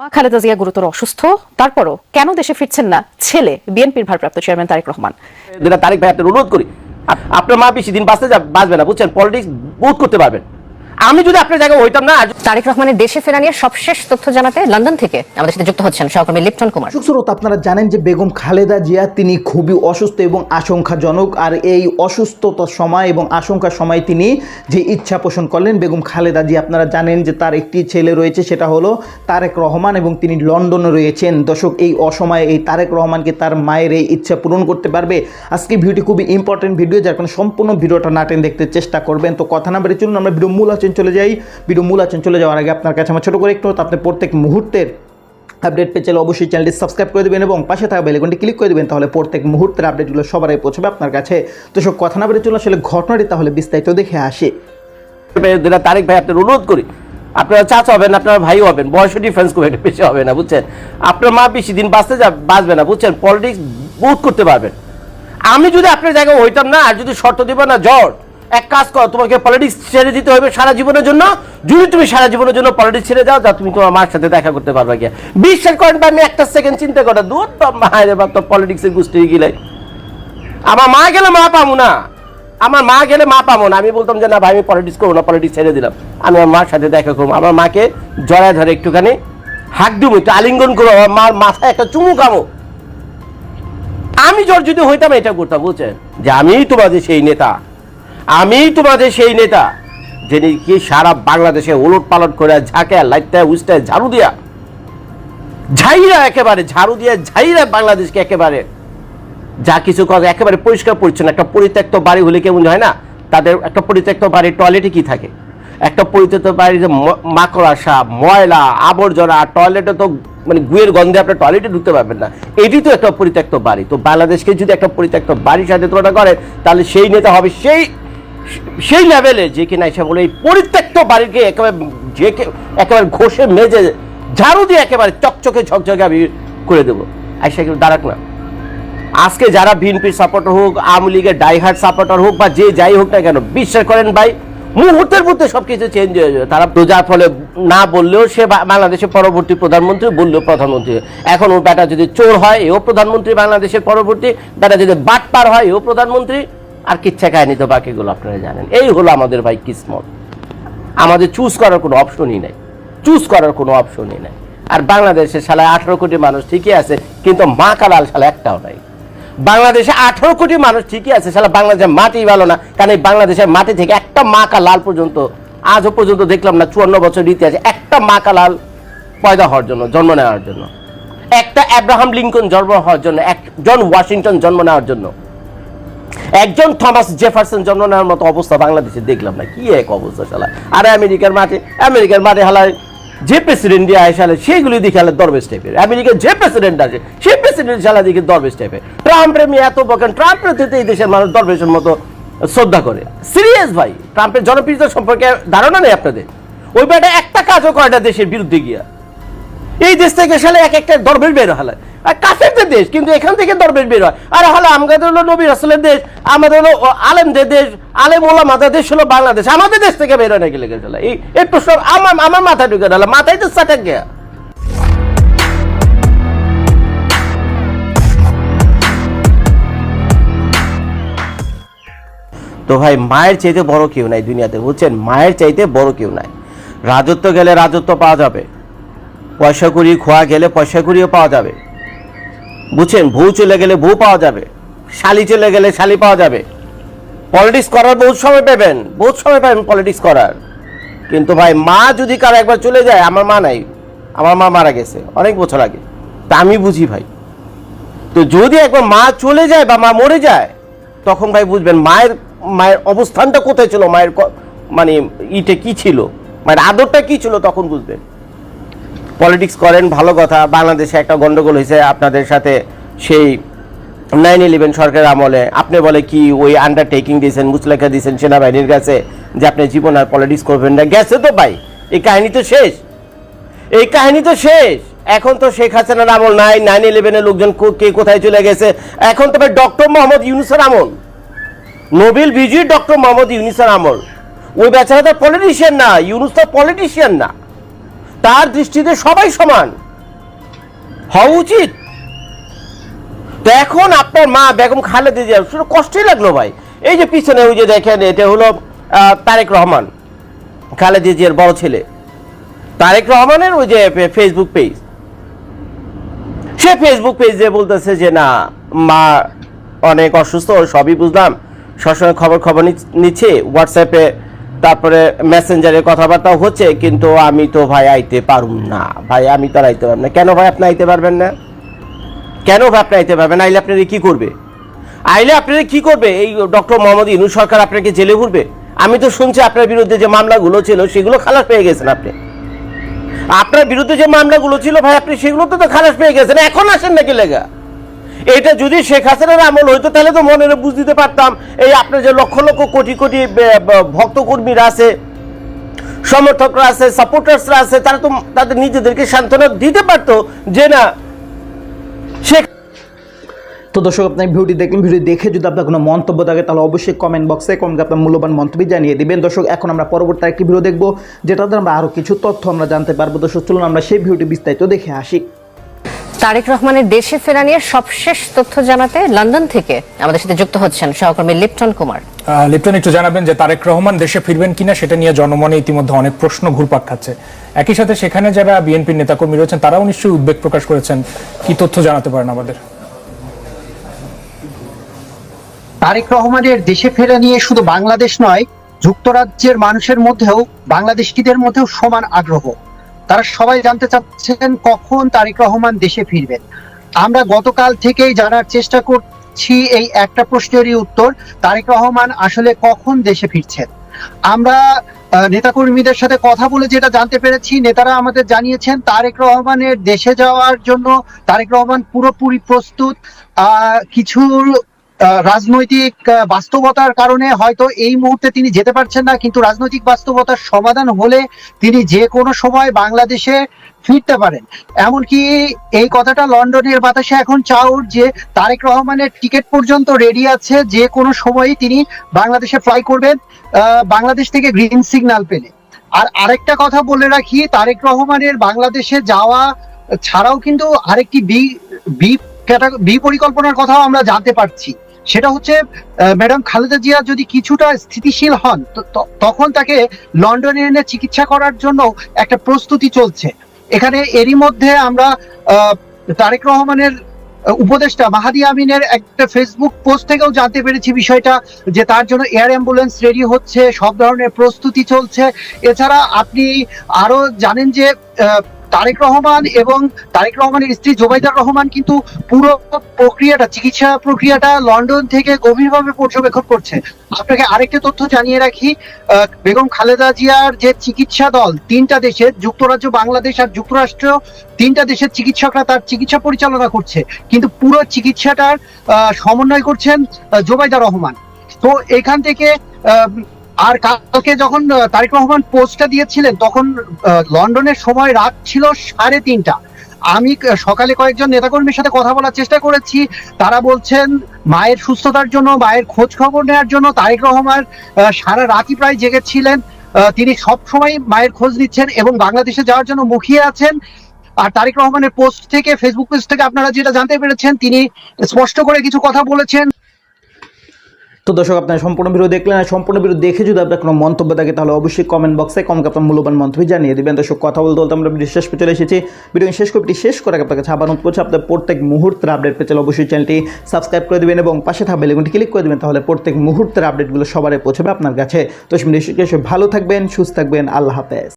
মা খালেদা জিয়া গুরুতর অসুস্থ। তারপরও কেন দেশে ফিরছেন না ছেলে? বিএনপির ভারপ্রাপ্ত চেয়ারম্যান তারেক রহমান। তারেক ভাই আপনার অনুরোধ করি আপনার মা বেশি দিন বাঁচতে বাঁচবে না, বুঝছেন? পলিটিক্স বহুত করতে পারবেন। আমি যদি আপনার জায়গায় হইতাম না তারেক রহমানের দেশে ফেরা নিয়ে সবশেষ তথ্য জানাতে লন্ডন থেকে আমাদের সাথে যুক্ত হচ্ছেন সহকর্মী লিপ্টন কুমার। দর্শক আপনারা জানেন যে বেগম খালেদা জিয়া, তিনি খুবই অসুস্থ এবং আশঙ্কাজনক, আর এই অসুস্থতার সময় এবং আশঙ্কার সময় তিনি যে ইচ্ছা পোষণ করলেন বেগম খালেদা জিয়া, আপনারা জানেন যে তার একটি ছেলে রয়েছে, সেটা হলো তারেক রহমান এবং তিনি লন্ডনে রয়েছেন। দর্শক, এই অসময়ে এই তারেক রহমানকে তার মায়ের এই ইচ্ছা পূরণ করতে পারবে। আজকে ভিডিওটি খুবই ইম্পর্টেন্ট ভিডিও যার কারণে সম্পূর্ণ ভিডিওটা নাটেন দেখতে চেষ্টা করবেন। তো কথা না বেড়ে চলুন, আমরা ভিডিও মূল আচরণ চলে যাই। ভিডিও মূল আচরণ চলে যাওয়ার আগে আপনার কাছে আমার ছোটো করে একটু আপনি প্রত্যেক মুহূর্তের আপডেট পেয়ে চাইলে অবশ্যই চ্যানেলটি সাবস্ক্রাইব করে দেবেন এবং পাশে থাকা বেলেকনটি ক্লিক করে দেবেন, তাহলে প্রত্যেক মুহূর্তের আপডেটগুলো সবার আগে পৌঁছবে আপনার কাছে। তো সব কথা না বেড়ে চলুন আসলে ঘটনাটি তাহলে বিস্তারিত দেখে আসে। তারিক ভাই আপনার অনুরোধ করি, আপনারা চাচা হবেন, আপনার ভাই হবেন বয়সের ডিফারেন্স খুব একটা বেশি হবে না, বুঝছেন? আপনার মা বেশি দিন বাঁচতে যা বাঁচবে না, বুঝছেন? পলিটিক্স বহুত করতে পারবেন। আমি যদি আপনার জায়গায় হইতাম না, আর যদি শর্ত দিব না জ্বর এক কাজ করো, তোমাকে পলিটিক্স ছেড়ে দিতে হবে সারা জীবনের জন্য। যদি তুমি সারা জীবনের জন্য পলিটিক্স ছেড়ে যাও যা তুমি তোমার মার সাথে দেখা করতে পারবে গিয়া। বিশ্বাস করেন আমি একটা সেকেন্ড চিন্তা করা। দূর তো মায়ের বা তো পলিটিক্সের গোষ্ঠী গিলাই আমার মা গেলে মা পাবো না। আমার মা গেলে মা পাবো না। আমি বলতাম যে না ভাই, আমি পলিটিক্স করব না পলিটিক্স ছেড়ে দিলাম। আমি আমার মার সাথে দেখা করব। আমার মাকে জড়ায় ধরে একটুখানি হাক দিব, একটু আলিঙ্গন করব আমার মার মাথায় একটা চুমু কামো আমি যদি হইতাম, এটা করতাম, বুঝছেন? যে আমিই তোমাদের সেই নেতা। আমিই তোমাদের সেই নেতা, যিনি কি সারা বাংলাদেশে ওলট পালট করে ঝাঁকে লাইটায় উস্টায় ঝাড়ু দিয়া, ঝাইরা একেবারে, ঝাড়ু দিয়ে ঝাইরা বাংলাদেশকে একেবারে, যা কিছু কাজ একেবারে পরিষ্কার পরিচ্ছন্ন, একটা পরিত্যক্ত বাড়ি হলে কেমন হয় না? তাদের একটা পরিত্যক্ত বাড়ির টয়লেটে কি থাকে? একটা পরিত্যক্ত বাড়ির যে ম- মাকড় আসা ময়লা, আবর্জনা টয়লেটে তো মানে গুয়ের গন্ধে আপনার টয়লেটে ঢুকতে পারবেন না। এটি তো একটা পরিত্যক্ত বাড়ি। তো বাংলাদেশকে যদি একটা পরিত্যক্ত বাড়ির সাথে তুলনা করেন, তাহলে সেই নেতা হবে সেই সেই লেভেলে যে কিনা এসে বলে, এই পরিত্যক্ত বাড়িকে একেবারে, যে একেবারে ঘষে মেজে, ঝাড়ু দিয়ে একেবারে চকচকে ঝকঝকে আমি করে দেবো। আইসা কিন্তু দাঁড়াক না। আজকে যারা বিএনপির সাপোর্টার হোক, আওয়ামী লীগের ডাইহার্ট সাপোর্টার হোক, বা যে যাই হোক না কেন, বিশ্বাস করেন ভাই, মুহূর্তের মধ্যে সব কিছু চেঞ্জ হয়ে যাবে। তারা যার ফলে না বললেও সে বাংলাদেশের পরবর্তী প্রধানমন্ত্রী বললেও প্রধানমন্ত্রী। এখন ও বেটা যদি চোর হয়, এও প্রধানমন্ত্রী বাংলাদেশের পরবর্তী। বেটা যদি বাটপার হয়, এও প্রধানমন্ত্রী। আর কিচ্ছা কাহিনী তো বাকিগুলো আপনারা জানেন। এই হলো আমাদের ভাই কিসমত। আমাদের চুজ করার কোনো অপশনই নাই। চুজ করার কোনো অপশনই নাই। আর বাংলাদেশে সালে আঠারো কোটি মানুষ ঠিকই আছে, কিন্তু মা কালাল সালে একটাও নাই। বাংলাদেশে আঠারো কোটি মানুষ ঠিকই আছে সালা বাংলাদেশের মাটি ভালো না, কারণ এই বাংলাদেশের মাটি থেকে একটা মা কালাল পর্যন্ত, আজও পর্যন্ত দেখলাম না চুয়ান্ন বছর ইতিহাসে একটা মা কালাল পয়দা হওয়ার জন্য, জন্ম নেওয়ার জন্য। একটা অ্যাব্রাহাম লিঙ্কন জন্ম হওয়ার জন্য, এক জন ওয়াশিংটন জন্ম নেওয়ার জন্য। একজন থমাস জেফারসন জন্ম নেওয়ার মতো অবস্থা বাংলাদেশে দেখলাম না। কি এক অবস্থা শালা। আরে আমেরিকার মাঠে আমেরিকার মাঠে হালায় যে প্রেসিডেন্ট দিয়ে আসে সেইগুলি দেখে হালে দরবেশ টাইপের আমেরিকার যে প্রেসিডেন্ট আসে সেই প্রেসিডেন্ট শালা দেখে দরবেশ টাইপের ট্রাম্পের মেয়ে এত বকেন ট্রাম্পের তো এই দেশের মানুষ দরবেশের মতো শ্রদ্ধা করে। সিরিয়াস ভাই ট্রাম্পের জনপ্রিয়তা সম্পর্কে ধারণা নেই আপনাদের। ওই বেটা একটা কাজও না দেশের বিরুদ্ধে গিয়া। এই দেশ থেকে সালে এক একটা দরবেশ বের হয় আর কাফেরদের দেশ, কিন্তু এখান থেকে দরবেশ বের হয়। আর হলো আমাদের হলো নবী রাসুলের দেশ, আমাদের হলো আলেমদের দেশ, আলেম ওলামাদের দেশ হলো বাংলাদেশ। আমাদের দেশ থেকে বের হয় নাকি লেগে চলে এই প্রশ্ন আমার আমার মাথায় ঢুকে গেল মাথায় তো সাটাক গিয়া। তো ভাই, মায়ের চাইতে বড় কেউ নাই দুনিয়াতে, বুঝছেন? মায়ের চাইতে বড় কেউ নাই। রাজত্ব গেলে রাজত্ব পাওয়া যাবে। পয়সা কুড়ি খোয়া গেলে পয়সা কুড়িও পাওয়া যাবে। বুঝছেন? বউ চলে গেলে বউ পাওয়া যাবে। শালি চলে গেলে শালি পাওয়া যাবে। পলিটিক্স করার বহুত সময় পাবেন, বহুত সময় পাবেন পলিটিক্স করার। কিন্তু ভাই, মা যদি কারও একবার চলে যায়, আমার মা নাই। আমার মা মারা গেছে, অনেক বছর আগে। তা আমি বুঝি ভাই। তো যদি একবার মা চলে যায় বা মা মরে যায়, তখন ভাই বুঝবেন মায়ের মায়ের অবস্থানটা কোথায় ছিল, মায়ের মানে ইটে কি ছিল, মায়ের আদরটা কি ছিল, তখন বুঝবেন। পলিটিক্স করেন, ভালো কথা। বাংলাদেশে একটা গন্ডগোল হয়েছে আপনাদের সাথে সেই নাইন ইলেভেন সরকারের আমলে। আপনি বলে কি ওই আন্ডারটেকিং দিয়েছেন, মুচলেখা দিয়েছেন সেনাবাহিনীর কাছে যে আপনি জীবন আর পলিটিক্স করবেন না? গেছে তো ভাই। এই কাহিনী তো শেষ। এই কাহিনী তো শেষ। এখন তো শেখ হাসিনার আমল নাই নাইন ইলেভেনের লোকজন কে কোথায় চলে গেছে? এখন তবে ডক্টর মোহাম্মদ ইউনুসের আমল। নোবেল বিজয়ী ডক্টর মোহাম্মদ ইউনুসের আমল। ওই বেচারা তো পলিটিশিয়ান না, ইউনুস তো পলিটিশিয়ান না। তার দৃষ্টিতে সবাই সমান। হওয়া উচিত। তো এখন আপনার মা বেগম খালেদা জিয়া, শুধু কষ্টই লাগল ভাই। এই যে পিছনে ওই যে দেখেন, এটা হলো তারেক রহমান, খালেদা জিয়ার বড় ছেলে। তারেক রহমানের ওই যে ফেসবুক পেজ সে ফেসবুক পেজে বলতেছে যে, না, মা অনেক অসুস্থ, সবই বুঝলাম। সবসময় খবর খবর নিচ- নিচ্ছে। হোয়াটসঅ্যাপে তারপরে মেসেঞ্জারে কথাবার্তা হচ্ছে, কিন্তু আমি তো ভাই আইতে পারুম না। ভাই, আমি তো আর আইতে পারব না। কেন ভাই আপনি আইতে পারবেন না? কেন ভাই আপনি আইতে পারবেন আইলে আপনারা কি করবে? আইলে আপনারা কি করবে? এই ডক্টর মোহাম্মদ ইনু সরকার আপনাকে জেলে ভরবে? আমি তো শুনছি আপনার বিরুদ্ধে যে মামলাগুলো ছিল, সেগুলো খালাস পেয়ে গেছেন আপনি। আপনার বিরুদ্ধে যে মামলাগুলো ছিল, ভাই, আপনি সেগুলো তো তো খালাস পেয়ে গেছেন। এখন আসেন নাকি লেগা? এটা যদি শেখ হাসিনার আমল হইতো, তাহলে তো মনে বুঝ দিতে পারতাম। এই আপনার যে লক্ষ লক্ষ কোটি কোটি বে- ব- ভক্ত কর্মীরা আছে, সমর্থকরা আছে সাপোর্টার্সরা আছে, তারা তো তাদের নিজেদেরকে সান্ত্বনা দিতে পারতো যে না, শেখ তো দর্শক, আপনার ভিডিওটি দেখলেন ভিডিও দেখে যদি আপনার কোনো মন্তব্য থাকে, তাহলে অবশ্যই কমেন্ট বক্সে কমেন্ট আপনার মূল্যবান মন্তব্য জানিয়ে দিবেন। দর্শক, এখন আমরা পরবর্তী একটি ভিডিও দেখব, যেটাতে আমরা আরও কিছু তথ্য আমরা জানতে পারব। দর্শক, চলুন আমরা সেই ভিডিওটি বিস্তারিত দেখে আসি। তারেক রহমানের দেশে ফেরা নিয়ে সবশেষ তথ্য জানাতে লন্ডন থেকে আমাদের সাথে যুক্ত হচ্ছেন সহকর্মী লিপ্টন কুমার। আহ, লিপ্টন একটু জানাবেন যে তারেক রহমান দেশে ফিরবেন কিনা সেটা নিয়ে জনমনে ইতিমধ্যে অনেক প্রশ্ন ঘুরপাক খাচ্ছে। একই সাথে সেখানে যারা বিএনপির নেতাকর্মী রয়েছেন তারাও নিশ্চয়ই উদ্বেগ প্রকাশ করেছেন। কি তথ্য জানাতে পারেন আমাদের? তারেক রহমানের দেশে ফেরা নিয়ে শুধু বাংলাদেশ নয় যুক্তরাজ্যের মানুষের মধ্যেও বাংলাদেশিদের মধ্যেও সমান আগ্রহ। তারা সবাই জানতে চাচ্ছেন কখন তারেক রহমান দেশে ফিরবেন। আমরা গতকাল থেকেই জানার চেষ্টা করছি এই একটা প্রশ্নেরই উত্তর, তারেক রহমান আসলে কখন দেশে ফিরছেন? আমরা নেতাকর্মীদের সাথে কথা বলে যেটা জানতে পেরেছি, নেতারা আমাদের জানিয়েছেন তারেক রহমানের দেশে যাওয়ার জন্য তারেক রহমান পুরোপুরি প্রস্তুত। কিছু রাজনৈতিক বাস্তবতার কারণে হয়তো এই মুহূর্তে তিনি যেতে পারছেন না, কিন্তু রাজনৈতিক বাস্তবতার সমাধান হলে তিনি যে কোনো সময় বাংলাদেশে ফিরতে পারেন। এমনকি এই কথাটা লন্ডনের বাতাসে এখন চাউর যে তারেক রহমানের টিকিট পর্যন্ত রেডি আছে, যে কোনো সময়ই তিনি বাংলাদেশে ফ্লাই করবেন বাংলাদেশ থেকে গ্রিন সিগন্যাল পেলে। আর আরেকটা কথা বলে রাখি, তারেক রহমানের বাংলাদেশে যাওয়া ছাড়াও কিন্তু আরেকটি বি বি বি পরিকল্পনার কথাও আমরা জানতে পারছি। সেটা হচ্ছে ম্যাডাম খালেদা জিয়া যদি কিছুটা স্থিতিশীল হন তখন তাকে লন্ডনে এনে চিকিৎসা করার জন্য একটা প্রস্তুতি চলছে। এখানে এরই মধ্যে আমরা তারেক রহমানের উপদেষ্টা মাহাদি আমিনের একটা ফেসবুক পোস্ট থেকেও জানতে পেরেছি বিষয়টা, যে তার জন্য এয়ার অ্যাম্বুলেন্স রেডি হচ্ছে, সব ধরনের প্রস্তুতি চলছে। এছাড়া আপনি আরও জানেন যে তারেক রহমান এবং তারেক রহমানের স্ত্রী জোবাইদার রহমান কিন্তু পুরো প্রক্রিয়াটা, চিকিৎসা প্রক্রিয়াটা লন্ডন থেকে গভীরভাবে পর্যবেক্ষণ করছে। আপনাকে আরেকটা তথ্য জানিয়ে রাখি বেগম খালেদা জিয়ার যে চিকিৎসা দল, তিনটা দেশের, যুক্তরাজ্য, বাংলাদেশ আর যুক্তরাষ্ট্র, তিনটা দেশের চিকিৎসকরা তার চিকিৎসা পরিচালনা করছে। কিন্তু পুরো চিকিৎসাটার সমন্বয় করছেন জোবাইদা রহমান। তো এখান থেকে আর কালকে যখন তারেক রহমান পোস্টটা দিয়েছিলেন, তখন লন্ডনের সময় রাত ছিল সাড়ে তিনটা। আমি সকালে কয়েকজন নেতাকর্মীর সাথে কথা বলার চেষ্টা করেছি। তারা বলছেন, মায়ের সুস্থতার জন্য, মায়ের খোঁজ খবর নেওয়ার জন্য তারেক রহমান সারা রাতই প্রায় জেগেছিলেন। তিনি সব সময় মায়ের খোঁজ নিচ্ছেন এবং বাংলাদেশে যাওয়ার জন্য মুখিয়ে আছেন। আর তারেক রহমানের পোস্ট থেকে ফেসবুক পেজ থেকে আপনারা যেটা জানতে পেরেছেন, তিনি স্পষ্ট করে কিছু কথা বলেছেন। তো দর্শক, আপনার সম্পূর্ণ ভিডিও দেখলেন আর সম্পূর্ণ ভিডিও দেখে যদি আপনার কোনো মন্তব্য থাকে, তাহলে অবশ্যই কমেন্ট বক্সে কমকে আপনার মূল্যবান মন্তব্য জানিয়ে দেবেন। দর্শক, কথা বলতে বলতে আমরা ভিডিও শেষ পে চলে এসেছি। ভিডিও শেষ করে শেষ করে আপনার কাছে আবার অনুরোধ করছি, আপনার প্রত্যেক মুহূর্তের আপডেট পেতে চাইলে অবশ্যই চ্যানেলটি সাবস্ক্রাইব করে দেবেন এবং পাশে থাকা বেলেগুনটি ক্লিক করে দেবেন, তাহলে প্রত্যেক মুহূর্তের আপডেটগুলো সবারই পৌঁছবে আপনার কাছে। তো শেষে ভালো থাকবেন, সুস্থ থাকবেন, আল্লাহ হাফেজ।